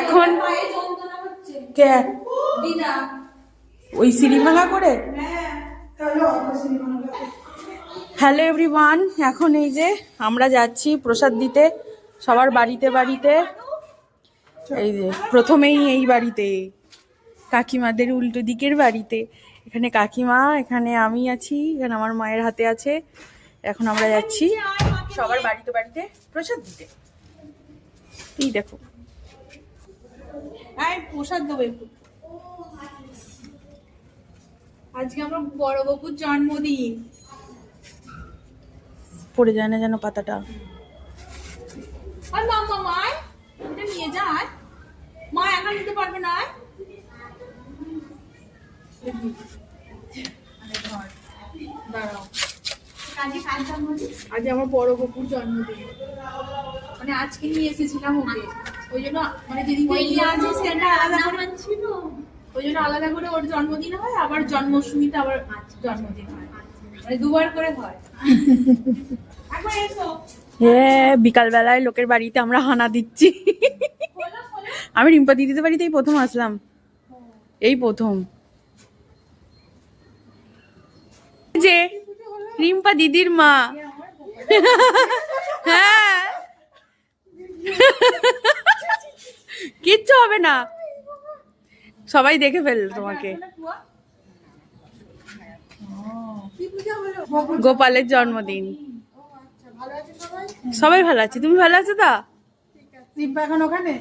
এখন কে? ওই ভাঙা করে? হ্যাঁ হ্যালো এভরিওয়ান এখন এই যে আমরা যাচ্ছি প্রসাদ দিতে, সবার বাড়িতে বাড়িতে। এই যে, প্রথমেই এই বাড়িতে, কাকিমাদের উল্টো দিকের বাড়িতে। এখানে কাকিমা, এখানে আমি আছি, এখানে আমার মায়ের হাতে আছে। এখন আমরা যাচ্ছি সবার বাড়িতে বাড়িতে প্রসাদ দিতে। এই দেখো। আয় প্রসাদ দেবো একটু। আজকে আমার বড় বাবুর জন্মদিন। পড়ে যায় না যেন পাতাটা। আর মা মা মায় এটা নিয়ে যায় মা একা নিতে পারবে না। দাঁড়াও। আজ আমার বড় বকুর জন্মদিন। মানে আজকে নিয়ে এসেছিলাম ওকে। ওই জন্য মানে যেদিন নিয়ে আসে সেটা আলাদা করে ছিল ওই জন্য আলাদা করে ওর জন্মদিন হয় আবার জন্মাষ্টমীতে আবার জন্মদিন হয়। মানে দুবার করে হয়। একবার এসো। হ্যাঁ বিকালবেলায় লোকের বাড়িতে আমরা হানা দিচ্ছি। আমি রিম্পা দিদিদের বাড়িতেই প্রথম আসলাম। এই প্রথম। যে রিম্পা দিদির মা। হ্যাঁ। হবে না। সবাই দেখে ফেল তোমাকে। গোপালের জন্মদিন। সবাই ভালো আছে? তুমি ভালো আছো তা? এখন ওখানে?